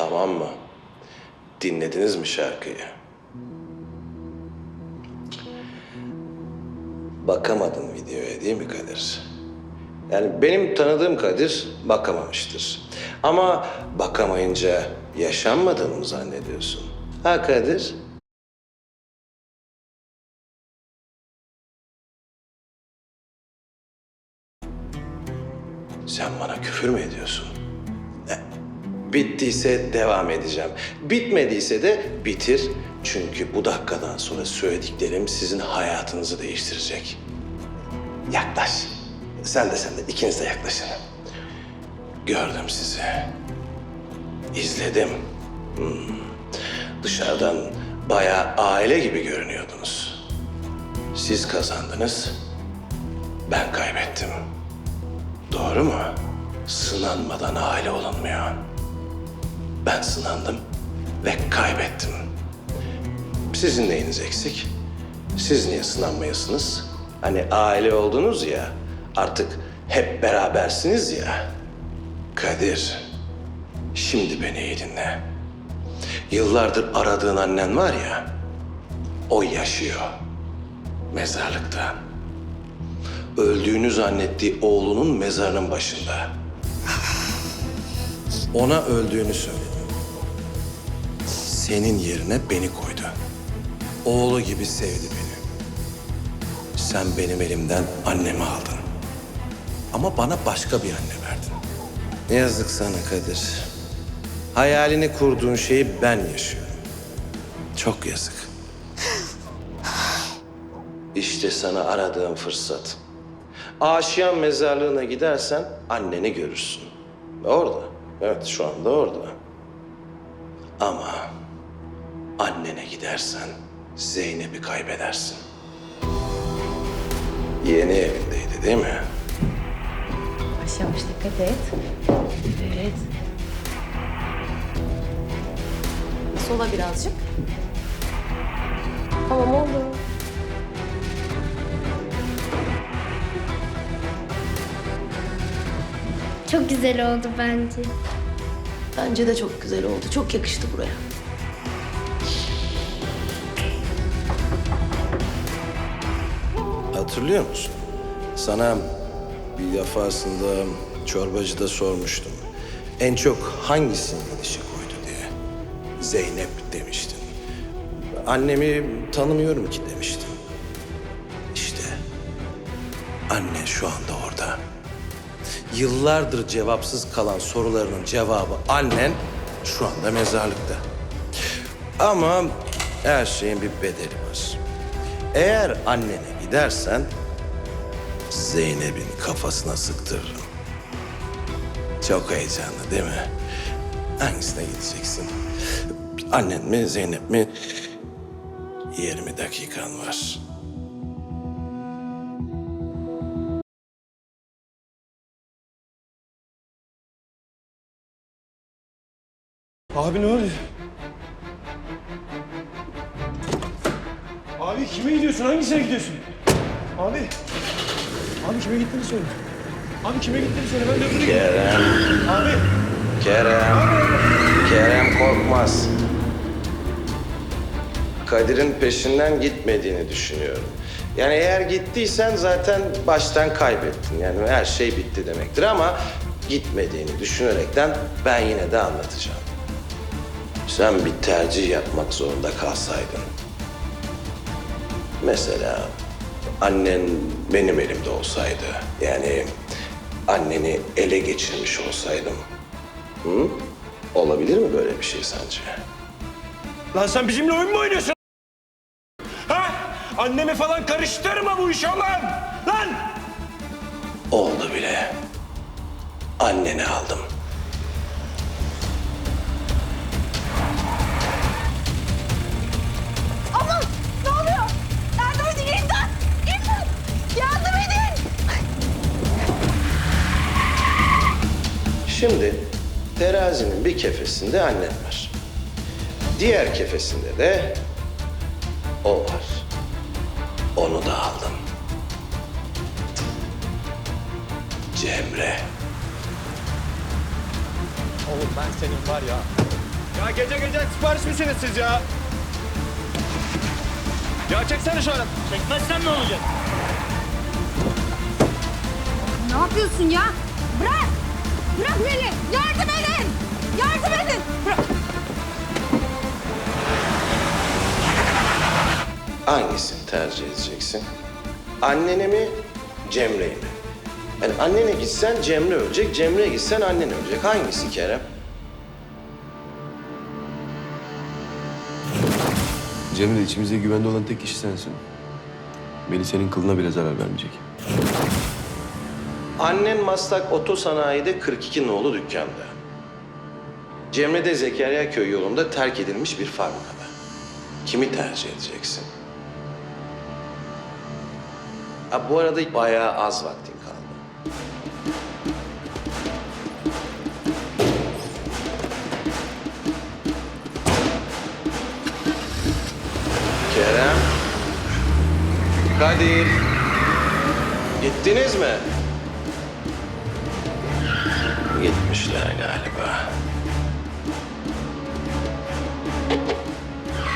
Tamam mı? Dinlediniz mi şarkıyı? Bakamadım videoya değil mi Kadir? Yani benim tanıdığım Kadir bakamamıştır. Ama bakamayınca yaşanmadığını mı zannediyorsun? Ha Kadir? Sen bana küfür mü ediyorsun? Bittiyse devam edeceğim. Bitmediyse de bitir. Çünkü bu dakikadan sonra söylediklerim sizin hayatınızı değiştirecek. Yaklaş. Sen de sen de ikiniz de yaklaşın. Gördüm sizi. İzledim. Hmm. Dışarıdan bayağı aile gibi görünüyordunuz. Siz kazandınız. Ben kaybettim. Doğru mu? Sınanmadan aile olunmuyor. Ben sınandım ve kaybettim. Sizin neyiniz eksik? Siz niye sınanmayasınız? Hani aile oldunuz ya, artık hep berabersiniz ya. Kadir, şimdi beni iyi dinle. Yıllardır aradığın annen var ya, o yaşıyor. Mezarlıkta. Öldüğünü zannettiği oğlunun mezarının başında. Ona öldüğünü söyledi. Senin yerine beni koydu. Oğlu gibi sevdi beni. Sen benim elimden annemi aldın. Ama bana başka bir anne verdin. Yazık sana Kadir. Hayalini kurduğun şeyi ben yaşıyorum. Çok yazık. İşte sana aradığım fırsat. Aşiyan mezarlığına gidersen anneni görürsün. Orada. Evet şu anda orada. Ama annene gidersen Zeynep'i kaybedersin. Yeni evindeydi değil mi? Yavaş yavaş dikkat et. Evet. Sola birazcık. Tamam oldu. Çok güzel oldu bence. Bence de çok güzel oldu. Çok yakıştı buraya. Hatırlıyor musun? Sana bir defasında çorbacıda sormuştum. En çok hangisini dişi koydu diye. Zeynep demiştin. Annemi tanımıyorum ki demiştin. İşte anne şu anda orada. Yıllardır cevapsız kalan sorularının cevabı annen şu anda mezarlıkta. Ama her şeyin bir bedeli var. Eğer annene gidersen Zeynep'in kafasına sıktırırım. Çok heyecanlı değil mi? Hangisine gideceksin? Annen mi, Zeynep mi? 20 dakikan var. Abi ne oluyor? Abi kime gidiyorsun? Hangisine gidiyorsun? Abi. Abi kime gittiğini söyle. Abi kime gittiğini söyle. Ben de öbürüne. Kerem, Abi. Kerem, Kerem korkmaz. Kadir'in peşinden gitmediğini düşünüyorum. Yani eğer gittiysen zaten baştan kaybettin. Yani her şey bitti demektir ama gitmediğini düşünerekten ben yine de anlatacağım. Sen bir tercih yapmak zorunda kalsaydın. Mesela annen benim elimde olsaydı. Yani anneni ele geçirmiş olsaydım. Hı? Olabilir mi böyle bir şey sence? Lan sen bizimle oyun mu oynuyorsun? Ha? Annemi falan karıştırma bu işe lan! Lan! Oldu bile. Anneni aldım. Şimdi terazinin bir kefesinde annem var. Diğer kefesinde de o var. Onu da aldım. Cemre. Oğlum ben senin var ya Ya gece gece sipariş misiniz siz ya? Ya çeksene şöyle. Çekmezsen ne olacak? Ne yapıyorsun ya? Bırak! Bırak beni! Yardım edin! Yardım edin! Bırak! Hangisini tercih edeceksin? Annene mi, Cemre'yi mi? Yani annene gitsen Cemre ölecek, Cemre'ye gitsen annen ölecek. Hangisi Kerem? Cemre içimizde güvende olan tek kişi sensin. Beni senin kılına bile zarar vermeyecek. Annen Maslak Otosanayi'de 42 nolu dükkanda. Cemre de Zekeriya Köy yolunda terk edilmiş bir fabrikada. Kimi tercih edeceksin? Ha, bu arada bayağı az vaktin kaldı. Kerem. Kadir. Gittiniz mi? Gitmişler galiba.